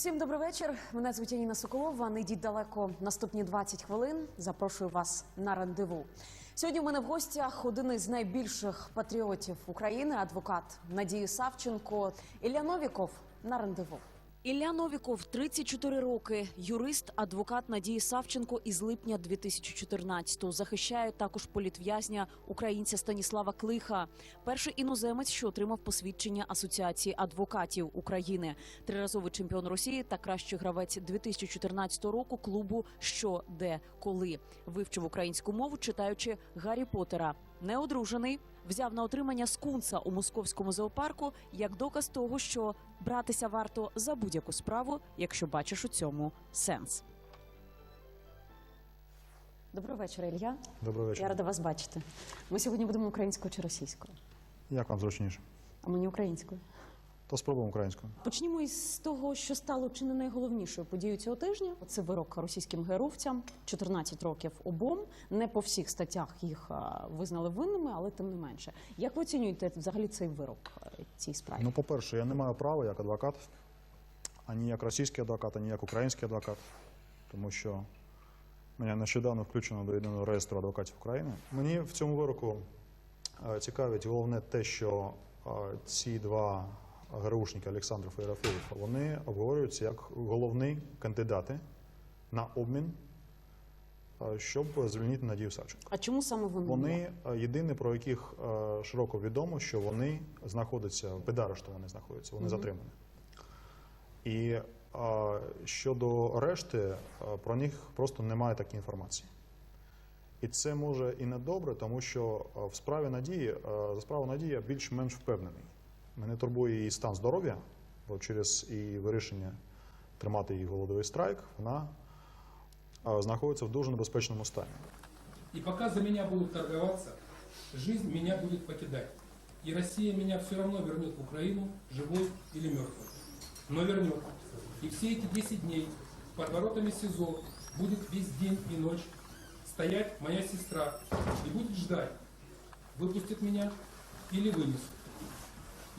Всім добрий вечір. Мене звуть Яніна Соколова. Не йдіть далеко наступні 20 хвилин. Запрошую вас на рандеву. Сьогодні в мене в гостях один із найбільших патріотів України, адвокат Надії Савченко. Ілля Новіков на рандеву. Ілля Новіков, 34 роки, юрист, адвокат Надії Савченко із липня 2014-го. Захищає також політв'язня українця Станіслава Клиха, перший іноземець, що отримав посвідчення Асоціації адвокатів України, триразовий чемпіон Росії та кращий гравець 2014 року клубу Що, де, коли вивчив українську мову, читаючи Гаррі Поттера. Неодружений, взяв на отримання скунса у московському зоопарку як доказ того, що братися варто за будь-яку справу, якщо бачиш у цьому сенс. Доброго вечора, Ілля. Доброго вечора. Я рада вас бачити. Ми сьогодні будемо українською чи російською? Як вам зручніше? А мені українською. То спробуємо українською. Почнімо із того, що стало чи не найголовнішою подією цього тижня. Це вирок російським геровцям, 14 років обом. Не по всіх статтях їх визнали винними, але тим не менше. Як ви оцінюєте взагалі цей вирок е, цій справі? Ну, по-перше, я не маю права як адвокат, ані як російський адвокат, ані як український адвокат, тому що мене нещодавно включено до єдиного реєстру адвокатів України. Мені в цьому вироку е, цікавить головне те, що е, ці два ГРУшники Олександров і вони обговорюються як головні кандидати на обмін, е, щоб звільнити Надію Савченко. А чому саме вони? Вони е, єдині, про яких е, широко відомо, що вони знаходяться під арештом вони знаходяться, вони затримані. І щодо решти, про них просто немає такої інформації. І це може і не добре, тому що в справі Надії, за справу Надії більш-менш впевнений. Мене турбує її стан здоров'я, бо через її вирішення тримати її голодовий страйк, вона е, знаходиться в дуже небезпечному стані. И пока за меня будут торговаться, жизнь меня будет покидать. И Россия меня все равно вернет в Украину, живой или мертвым. Но вернет. И все эти 10 дней под воротами СИЗО будет весь день и ночь стоять моя сестра и будет ждать, выпустят меня или вынесут.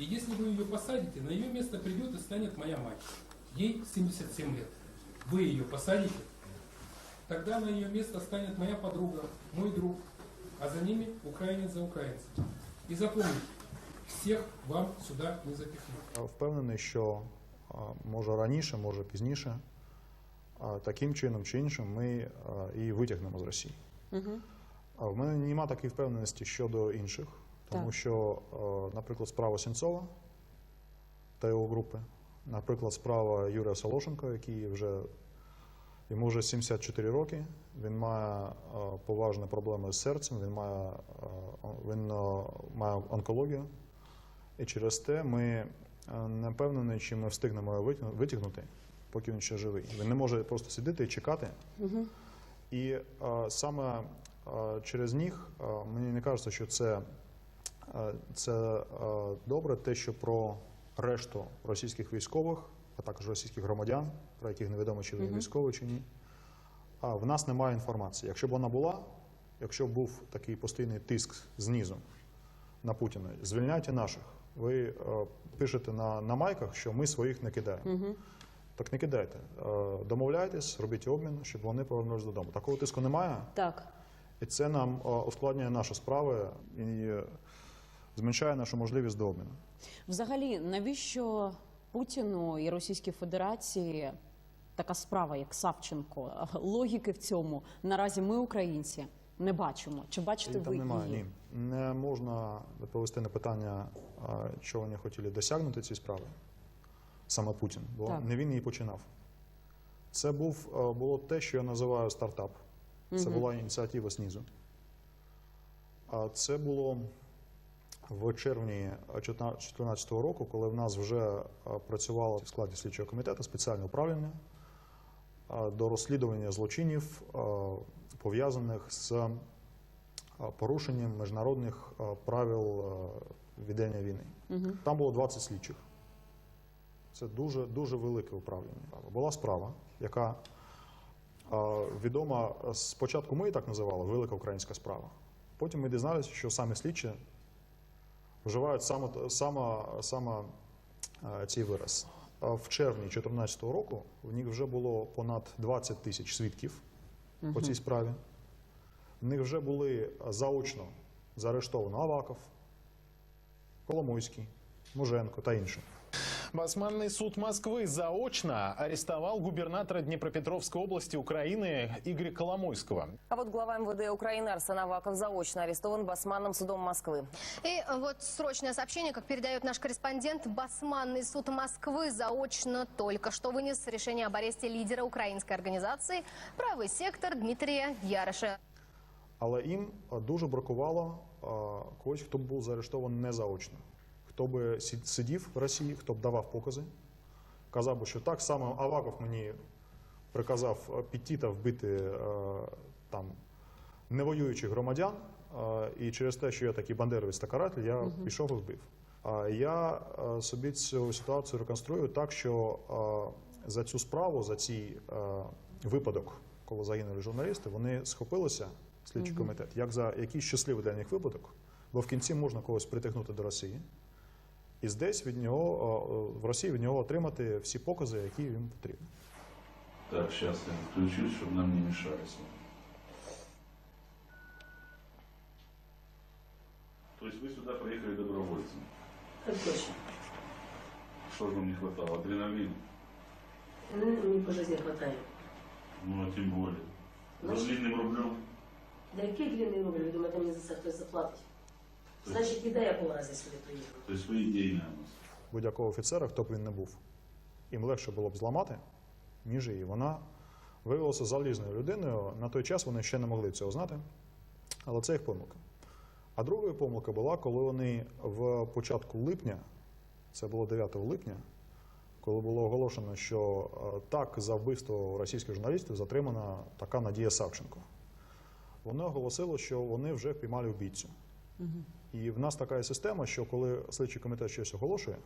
И если вы ее посадите, на ее место придет и станет моя мать. Ей 77 лет. Вы ее посадите, Тогда на ее место станет моя подруга, мой друг, а за ними украинец за украинцем. И запомните, всех вам сюда не запихнут. Я Впевнений, що а, може раніше, може пізніше, а, таким чином чи іншим ми а, її витягнемо з Росії. А В мене немає такої впевненості щодо інших, Тому Так. що, наприклад, справа Сенцова та його групи, наприклад, справа Юрія Солошенко, який вже йому вже 74 роки, він має поважні проблеми з серцем, він має, він має онкологію. І через те ми е, не впевнені, чи ми встигнемо його витягнути, поки він ще живий. Він не може просто сидіти і чекати. І е, саме е, через них е, мені не кажеться, що це, е, це е, добре, те, що про решту російських військових, а також російських громадян, про яких невідомо, чи вони військові, чи ні. А в нас немає інформації. Якщо б вона була, якщо б був такий постійний тиск знизу на Путіна, звільняйте наших. Ви е, пишете на, на майках, що ми своїх не кидаємо. Так не кидайте. Е, домовляйтесь, робіть обмін, щоб вони повернулися додому. Такого тиску немає, Так. і це нам е, ускладнює наші справи і зменшує нашу можливість до обміну. Взагалі, навіщо Путіну і Російській Федерації така справа, як Савченко? Логіки в цьому наразі ми, українці, не бачимо. Чи бачите ви там немає. її? Ні. Не можна відповісти на питання, що вони хотіли досягнути ці справи, саме Путін, бо Так. не він її починав. Це був, е, було те, що я називаю стартап. Це була ініціатива знизу. А це було в червні 2014 року, коли в нас вже працювало в складі слідчого комітету спеціальне управління до розслідування злочинів, пов'язаних з порушенням міжнародних правил ведення війни. Там було 20 слідчих. Це дуже, дуже велике управління. Була справа, яка відома спочатку ми її так називали Велика українська справа. Потім ми дізналися, що самі слідчі вживають саме, саме, саме е, цей вираз. В червні 2014 року в них вже було понад 20 тисяч свідків по цій справі. В них вже були заочно заарештовано Аваков, Коломойський, Муженко та інші. Басманный суд Москвы заочно арестовал губернатора Днепропетровской области Украины Игоря Коломойского. А вот глава МВД Украины Арсен Аваков заочно арестован Басманным судом Москвы. И вот срочное сообщение, как передает наш корреспондент, Басманный суд Москвы заочно только что вынес решение об аресте лидера украинской организации «Правый сектор» Дмитрия Яроша. Але їм е, дуже бракувало е, когось, хто був заарештований не заочно. Хто би сидів в Росії, хто б давав покази, казав би, що так само Аваков мені приказав е, піти та вбити е, там невоюючих громадян, е, і через те, що я такий бандеровець та каратель, я пішов і вбив. Я собі цю ситуацію реконструю так, що за цю справу, за цей випадок, коли загинули журналісти, вони схопилися, слідчий комітет, як за якийсь щасливий для них випадок, бо в кінці можна когось притягнути до Росії І десь від нього е, в Росії від нього отримати всі покази, які їм потрібні. Так, сейчас я включусь, чтобы нам не мешали с вами. То есть вы сюда приехали добровольцем. Так точно. Что же вам не хватало? Адреналина? Ну, Мне по жизни хватает. Ну, а тем более. За Значит- длинным рублем. Да який длинний рубль, ви думаєте, мені за це хтось заплатить? Значить, і де я була разі сюди приїхала. То есть вы у нас. Будь-якого офіцера, хто б він не був, їм легше було б зламати, ніж її. Вона виявилася залізною людиною. На той час вони ще не могли цього знати, але це їх помилка. А другою помилка була, коли вони в початку липня, це було 9 липня, коли було оголошено, що е, так за вбивство російських журналістів затримана така Надія Савченко. Вони оголосили, що вони вже впіймали вбійцю. І в нас така є система, що коли слідчий комітет щось оголошує,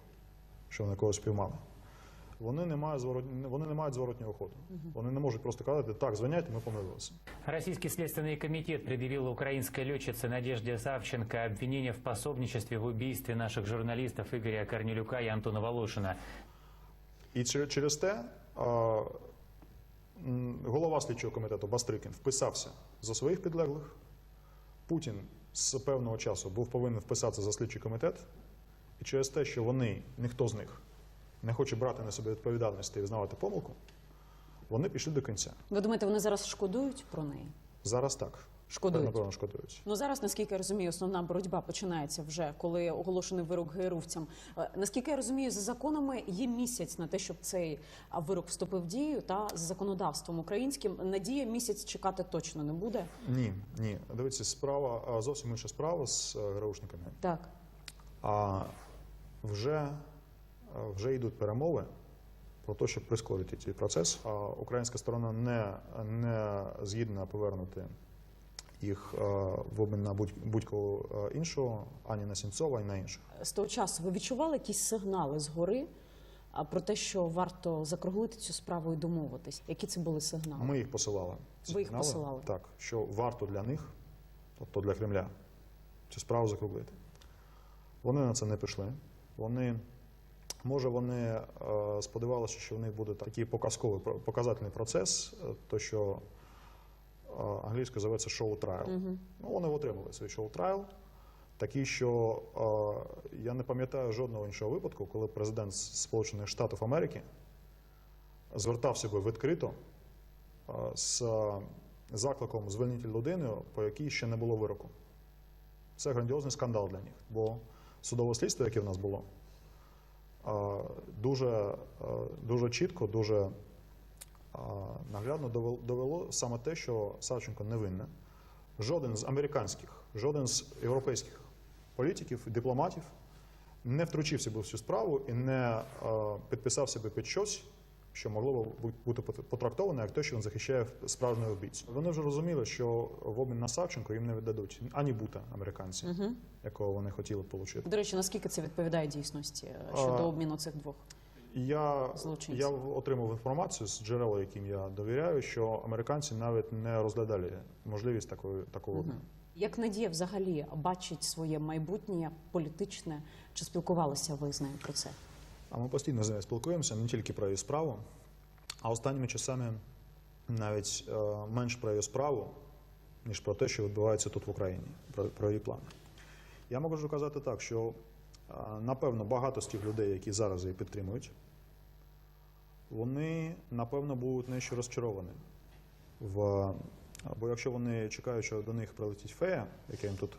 що вони когось спіймали, вони не мають зворот... вони не мають зворотнього ходу. Вони не можуть просто казати, так, звиняйте, ми помилилися. Российский следственный комитет предъявил украинской летчице Надежде Савченко обвинение в пособничестве в убийстве наших журналистов Игоря Корнелюка и Антона Волошина. І чер- через те а, м, голова слідчого комітету Бастрикін вписався за своїх підлеглих. Путін з певного часу був повинен вписатися за слідчий комітет. І через те, що вони, ніхто з них, не хоче брати на себе відповідальність і визнавати помилку, вони пішли до кінця. Ви думаєте, вони зараз шкодують про неї? Зараз так. Шкодують. Напевно, шкодують. Ну зараз, наскільки я розумію, основна боротьба починається вже, коли оголошений вирок ГРУвцям. Е, Наскільки я розумію, за законами є місяць на те, щоб цей вирок вступив в дію, та з законодавством українським надія місяць чекати точно не буде. Ні, ні. Дивіться, справа зовсім інша справа з е, ГРУшниками. Так. А вже, е, вже йдуть перемови про те, щоб прискорити цей процес. А українська сторона не, не згідна повернути їх е, в обмін на будь- будь-кого е, іншого, ані на Сінцова, ані на інших. З того часу ви відчували якісь сигнали згори про те, що варто закруглити цю справу і домовитись? Які це були сигнали? Ми їх посилали. Ви їх посилали? Так, що варто для них, тобто для Кремля, цю справу закруглити. Вони на це не пішли. Вони, може, вони е, сподівалися, що в них буде такий показковий показательний процес, то що англійською зветься шоу-трайл. Ну, вони отримали свій шоу-трайл. Такий, що е, я не пам'ятаю жодного іншого випадку, коли президент Сполучених Штатів Америки звертався би відкрито е, з закликом звільнити людину, по якій ще не було вироку. Це грандіозний скандал для них, бо судове слідство, яке в нас було, е, дуже, е, дуже чітко, дуже е, наглядно довело- саме те, що Савченко невинна. Жоден з американських, жоден з європейських політиків, дипломатів не втручився би в цю справу і не е, підписався би під щось, що могло б бути пот- потрактовано як те, що він захищає справжнього вбивцю. Вони вже розуміли, що в обмін на Савченко їм не віддадуть ані бута американці, якого вони хотіли б отримати. До речі, наскільки це відповідає дійсності е, щодо обміну цих двох? Я, я отримав інформацію з джерел, яким я довіряю, що американці навіть не розглядали можливість такої такого обміну. Як Надія взагалі бачить своє майбутнє політичне? Чи спілкувалися ви з нею про це? А ми постійно з нею спілкуємося не тільки про її справу, а останніми часами навіть е, менш про її справу, ніж про те, що відбувається тут в Україні, про, про її плани. Я можу казати так, що е, напевно багато з тих людей, які зараз її підтримують, вони напевно будуть нещо розчаровані. В, бо якщо вони чекають, що до них прилетить фея, яка їм тут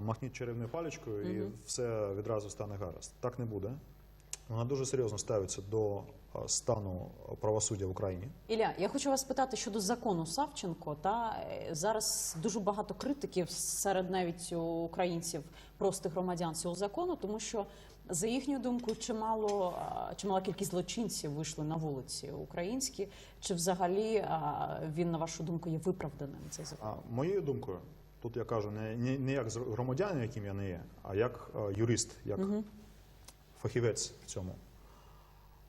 махніть чарівною паличкою і все відразу стане гаразд. Так не буде. Вона дуже серйозно ставиться до стану правосуддя в Україні. Ілля, я хочу вас питати щодо закону Савченко. Та е, зараз дуже багато критиків серед навіть українців, простих громадян цього закону, тому що за їхньою думкою, чимало чимала кількість злочинців вийшли на вулиці українські. Чи взагалі він, на вашу думку, є виправданим цей закон? Моєю думкою, тут я кажу не, не, не як громадянин, яким я не є, а як юрист, як фахівець в цьому,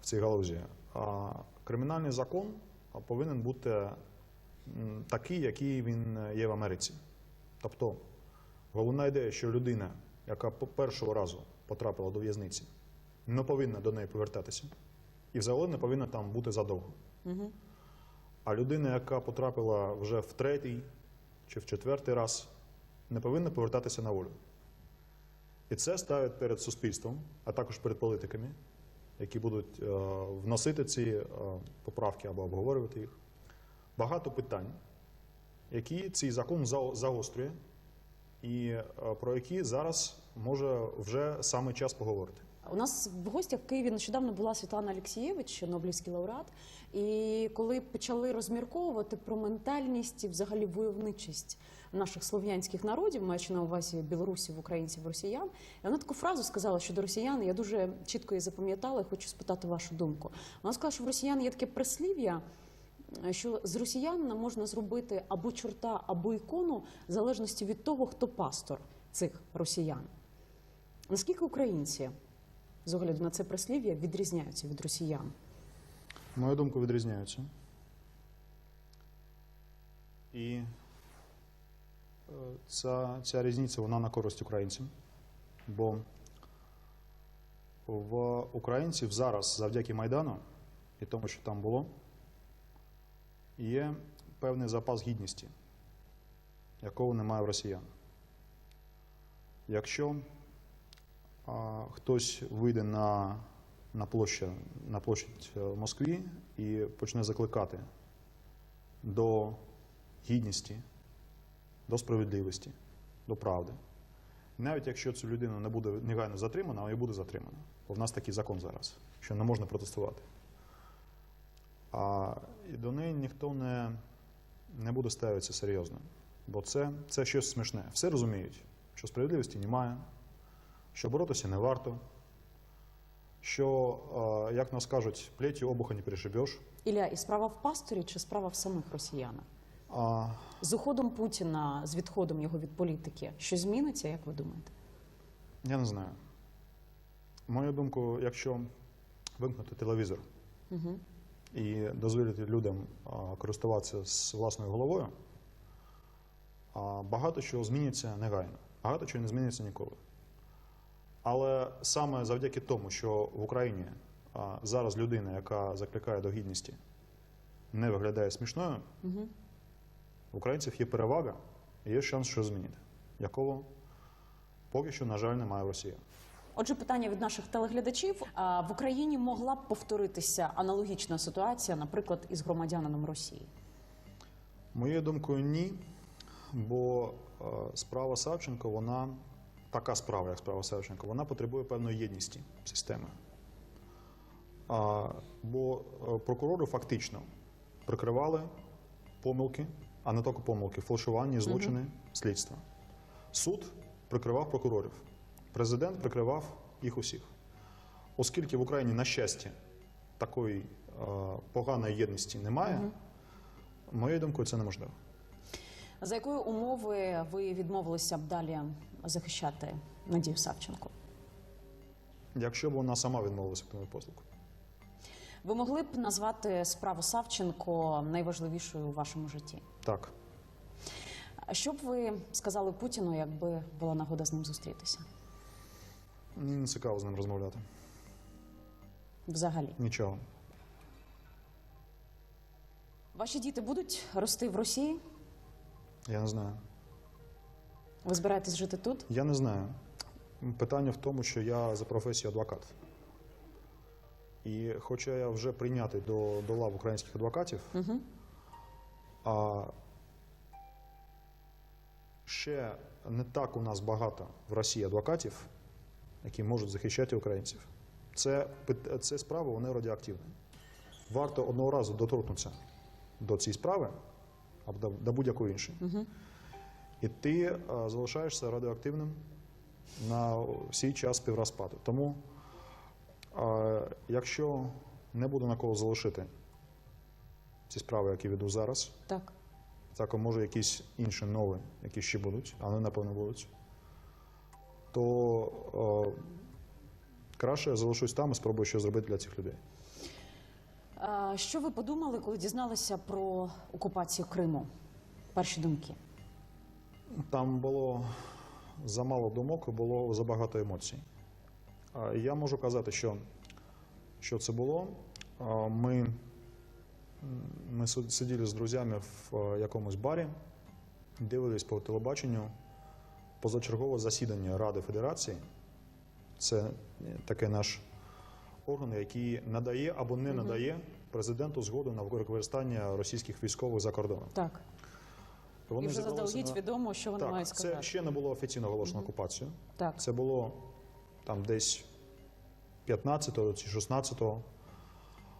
в цій галузі. А, кримінальний закон повинен бути такий, який він є в Америці. Тобто, головна ідея, що людина, яка по першого разу потрапила до в'язниці, не повинна до неї повертатися. І взагалі не повинна там бути задовго. А людина, яка потрапила вже в третій чи в четвертий раз, не повинна повертатися на волю. І це ставить перед суспільством, а також перед політиками, які будуть е, вносити ці е, поправки або обговорювати їх. Багато питань, які цей закон загострює, і е, про які зараз може вже саме час поговорити. У нас в гостях в Києві нещодавно була Світлана Алєксєєвич, Нобелівський лауреат. І коли почали розмірковувати про ментальність і взагалі войовничість наших слов'янських народів, маючи на увазі білорусів, українців, росіян, і вона таку фразу сказала щодо росіян. Я дуже чітко її запам'ятала. і Хочу спитати вашу думку. Вона сказала, що в росіян є таке прислів'я. Що з росіянина можна зробити або чорта, або ікону, в залежності від того, хто пастор цих росіян. Наскільки українці з огляду на це прислів'я відрізняються від росіян? Мою думку, відрізняються. І е, ця, ця різниця вона на користь українцям. Бо в українців зараз, завдяки Майдану і тому, що там було, є певний запас гідності, якого немає в росіян. Якщо хтось вийде на, на, площу, на площадь е, в Москві і почне закликати до гідності, до справедливості, до правди. Навіть якщо цю людину не буде негайно затримана, вона і буде затримана. Бо в нас такий закон зараз, що не можна протестувати. А і до неї ніхто не, не буде ставитися серйозно. Бо це, це щось смішне. Все розуміють, що справедливості немає, що боротися не варто, що, е, як нас кажуть, плетью обуха не перешибеш. Ілля, і справа в пасторі чи справа в самих росіянах? А, З уходом Путіна, з відходом його від політики, що зміниться, як ви думаєте? я не знаю. Мою думку, якщо вимкнути телевізор і дозволити людям користуватися з власною головою, багато чого зміниться негайно. Багато чого не зміниться ніколи. Але саме завдяки тому, що в Україні зараз людина, яка закликає до гідності, не виглядає смішною, в українців є перевага і є шанс щось змінити, якого поки що, на жаль, немає в Росії. Отже, питання від наших телеглядачів. В Україні могла б повторитися аналогічна ситуація, наприклад, із громадянином Росії? Моєю думкою, ні. Бо е, справа Савченко, вона така справа, як справа Савченко, вона потребує певної єдності системи. А, бо е, прокурори фактично прикривали помилки, а не тільки помилки, фальшування, злочини слідства. Суд прикривав прокурорів, президент прикривав їх усіх. Оскільки в Україні, на щастя, такої е, поганої єдності немає, моєю думкою, це неможливо. За якої умови ви відмовилися б далі захищати Надію Савченко? Якщо б вона сама відмовилася від моєї послуги. Ви могли б назвати справу Савченко найважливішою у вашому житті? Так, Що б ви сказали Путіну, якби була нагода з ним зустрітися? Мені не цікаво з ним розмовляти. Взагалі, Нічого. ваші діти будуть рости в Росії? Я не знаю. Ви збираєтесь жити тут? Я не знаю. Питання в тому, що я за професією адвокат. І хоча я вже прийнятий до, до лав українських адвокатів, Угу. а ще не так у нас багато в Росії адвокатів, які можуть захищати українців. Це, це справи, вони радіоактивні. Варто одного разу доторкнутися до цієї справи або до, до будь-якої іншої. Угу. І ти е, залишаєшся радіоактивним на всій час співрозпаду. Тому, е, якщо не буде на кого залишити ці справи, які веду зараз, Так. так може якісь інші нові, які ще будуть, а вони напевно будуть, то е, краще я залишусь там і спробую щось зробити для цих людей. Що ви подумали, коли дізналися про окупацію Криму? Перші думки. Там було замало думок і було забагато емоцій. Я можу казати, що, що це було. Ми, ми сиділи з друзями в е, якомусь барі, дивились по телебаченню позачергове засідання Ради Федерації. Це е, такий наш орган, який надає або не надає президенту згоду на використання російських військових за кордоном. Так. Вони І вже заздалегідь на- відомо, що вони мають сказати. це ще не було офіційно оголошено окупацію. Так. Це було там десь 15 чи 16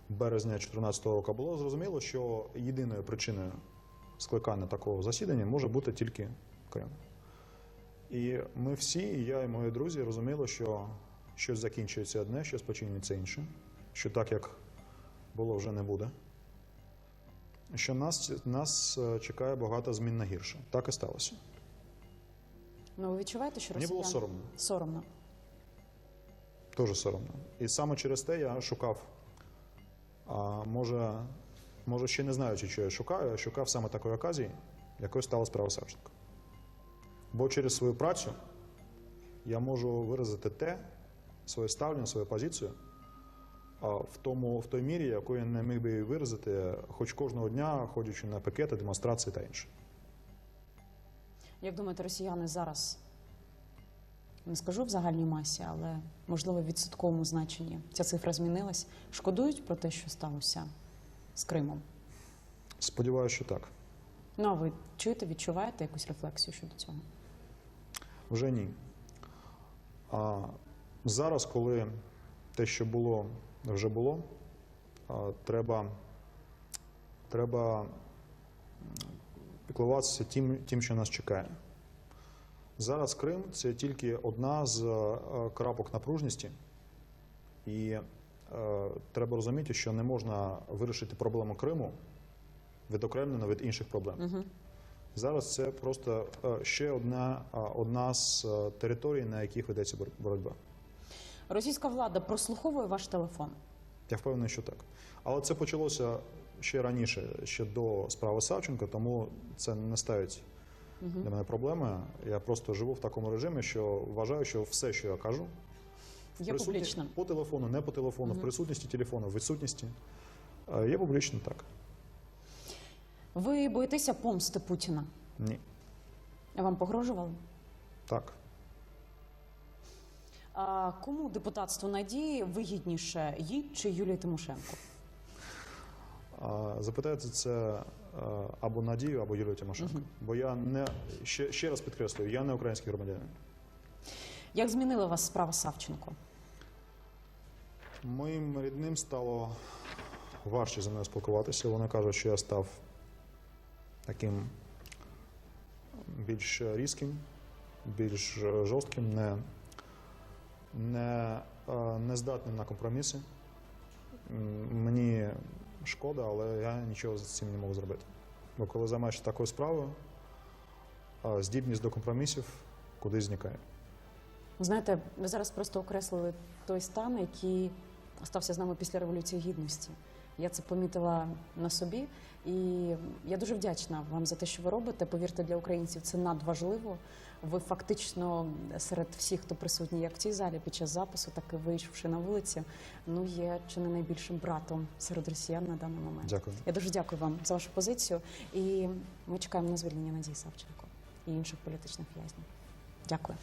березня 2014 року. Було зрозуміло, що єдиною причиною скликання такого засідання може бути тільки Крим. І ми всі, і я, і мої друзі, розуміли, що щось закінчується одне, щось починається інше, що так, як було, вже не буде. Що нас, нас е, чекає багато змін на гірше. Так і сталося. Ну, ви відчуваєте, що Мені було соромно. Соромно. Дуже соромно. І саме через те я шукав. А може, може, ще не знаючи, що я шукаю, я шукав саме такої оказії, якою стала справа Савченко. Бо через свою працю я можу виразити те, своє ставлення, свою позицію а, в, тому, в той мірі, яку я не міг би виразити хоч кожного дня, ходячи на пікети, демонстрації та інше. Як думаєте, росіяни зараз, не скажу в загальній масі, але можливо в відсотковому значенні ця цифра змінилась, шкодують про те, що сталося з Кримом? Сподіваюся, що так. Ну, а ви чуєте, відчуваєте якусь рефлексію щодо цього? Вже ні. А зараз, коли те, що було, вже було, треба, треба піклуватися тим, тим, що нас чекає. Зараз Крим це тільки одна з е, крапок напружності, і е, треба розуміти, що не можна вирішити проблему Криму відокремлено від інших проблем. Угу. Зараз це просто е, ще одна, одна з е, територій, на яких ведеться бор- боротьба. Російська влада прослуховує ваш телефон. Я впевнений, що так. Але це почалося ще раніше, ще до справи Савченко, тому це не ставить для мене проблеми. Я просто живу в такому режимі, що вважаю, що все, що я кажу, Є публічним. по телефону, не по телефону, в присутності телефону, в відсутності, е, є публічним так. Ви боїтеся помсти Путіна? Ні. Вам погрожували? Так. А кому депутатство надії вигідніше їй чи Юлії Тимошенко? А, Запитайте це або Надію, або Юлію Тимошенко. Бо я не ще, ще раз підкреслюю, я не український громадянин. Як змінила вас справа Савченко? Моїм рідним стало важче зі мною спілкуватися. Вони кажуть, що я став таким більш різким, більш жорстким, не, не, е, не здатним на компроміси. мені шкода, але я нічого з цим не можу зробити. Бо коли займаєшся такою справою, здібність до компромісів кудись зникає. Знаєте, ви зараз просто окреслили той стан, який стався з нами після Революції Гідності. Я це помітила на собі, і я дуже вдячна вам за те, що ви робите. Повірте, для українців це надважливо. Ви фактично серед всіх, хто присутній як в цій залі під час запису, так і вийшовши на вулиці, ну є чи не найбільшим братом серед росіян на даний момент. Дякую. Я дуже дякую вам за вашу позицію. І ми чекаємо на звільнення Надії Савченко і інших політичних в'язнів. Дякую.